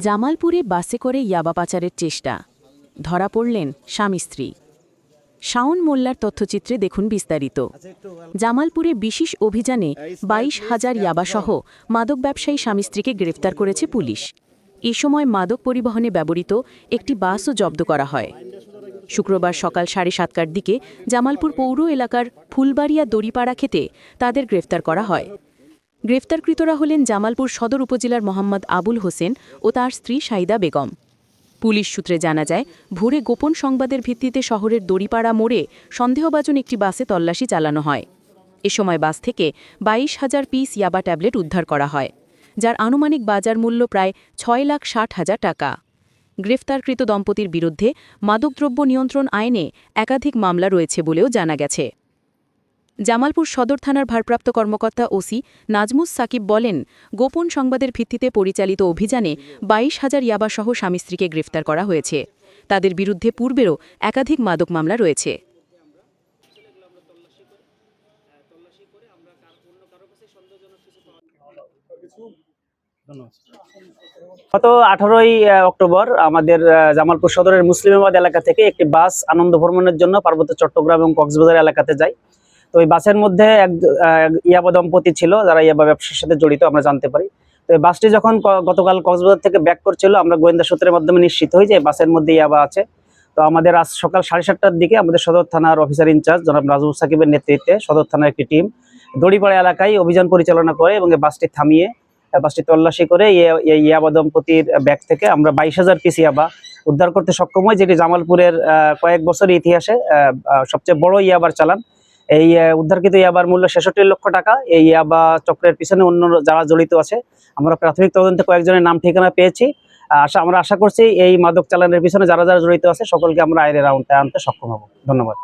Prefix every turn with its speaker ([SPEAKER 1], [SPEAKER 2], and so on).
[SPEAKER 1] জামালপুরে বাসে করে ইয়াবা পাচারের চেষ্টা। ধরা পড়লেন স্বামী স্ত্রী। শাওন মোল্লার তথ্যচিত্রে দেখুন বিস্তারিত। জামালপুরে বিশেষ অভিযানে বাইশ হাজার ইয়াবাসহ মাদক ব্যবসায়ী স্বামী স্ত্রীকে গ্রেফতার করেছে পুলিশ। এ সময় মাদক পরিবহনে ব্যবহৃত একটি বাসও জব্দ করা হয়। শুক্রবার সকাল সাড়ে সাতটার দিকে জামালপুর পৌর এলাকার ফুলবাড়িয়া দড়িপাড়া খেতে তাদের গ্রেফতার করা হয়। গ্রেফতারকৃতরা হলেন জামালপুর সদর উপজেলার মোহাম্মদ আবুল হোসেন ও তার স্ত্রী সাইদা বেগম। পুলিশ সূত্রে জানা যায়, ভোরে গোপন সংবাদের ভিত্তিতে শহরের দড়িপাড়া মোড়ে সন্দেহভাজন একটি বাসে তল্লাশি চালানো হয়। এ সময় বাস থেকে বাইশ হাজার পিস ইয়াবা ট্যাবলেট উদ্ধার করা হয়, যার আনুমানিক বাজার মূল্য প্রায় ছয় লাখ ষাট হাজার টাকা। গ্রেফতারকৃত দম্পতির বিরুদ্ধে মাদকদ্রব্য নিয়ন্ত্রণ আইনে একাধিক মামলা রয়েছে বলেও জানা গেছে। জামালপুর সদর থানার ভারপ্রাপ্ত কর্মকর্তা ওসি নাজমুস সাকিব বলেন, গোপন সংবাদের ভিত্তিতে পরিচালিত অভিযানে বাইশ হাজার ইয়াবাসহ স্বামী স্ত্রীকে গ্রেফতার করা হয়েছে। তাদের বিরুদ্ধে পূর্বেরও একাধিক মাদক মামলা রয়েছে।
[SPEAKER 2] গত আঠারোই অক্টোবর আমাদের জামালপুর সদরের মুসলিমাবাদ এলাকা থেকে একটি বাস আনন্দ ভ্রমণের জন্য পার্বত্য চট্টগ্রাম এবং কক্সবাজার এলাকাতে যায়। তো ওই বাসের মধ্যে এক ইয়াবা দম্পতি ছিল, যারা ইয়াবা ব্যবসার সাথে জড়িত, আমরা জানতে পারি। তো এই বাসটি যখন গতকাল কক্সবাজার থেকে ব্যাক করছিল, আমরা গোয়েন্দা সূত্রের মাধ্যমে নিশ্চিত হই যে বাসের মধ্যে ইয়াবা আছে। তো আমাদের আজ সকাল সাড়ে সাতটার দিকে আমাদের সদর থানার অফিসার ইনচার্জ জনাব নাজমুল সাকিবের নেতৃত্বে সদর থানার একটি টিম দড়িপাড়া এলাকায় অভিযান পরিচালনা করে এবং এই বাসটি থামিয়ে বাসটি তল্লাশি করে ইয়ে- ইয়াবা দম্পতির ব্যাগ থেকে আমরা বাইশ হাজার পিস ইয়াবা উদ্ধার করতে সক্ষম হয় যেটি জামালপুরের কয়েক বছরের ইতিহাসে সবচেয়ে বড় ইয়াবার চালান। এই উদ্ধারকৃত ইয়াবার মূল্য ছেষট্টি লক্ষ টাকা। এই ইয়াবা চক্রের পিছনে অন্য যারা জড়িত আছে, আমরা প্রাথমিক তদন্তে কয়েকজনের নাম, ঠিকানা পেয়েছি। আশা, আমরা আশা করছি এই মাদক চালানের পিছনে যারা যারা জড়িত আছে, সকলকে আমরা আইনের আওতায় আনতে সক্ষম হব। ধন্যবাদ।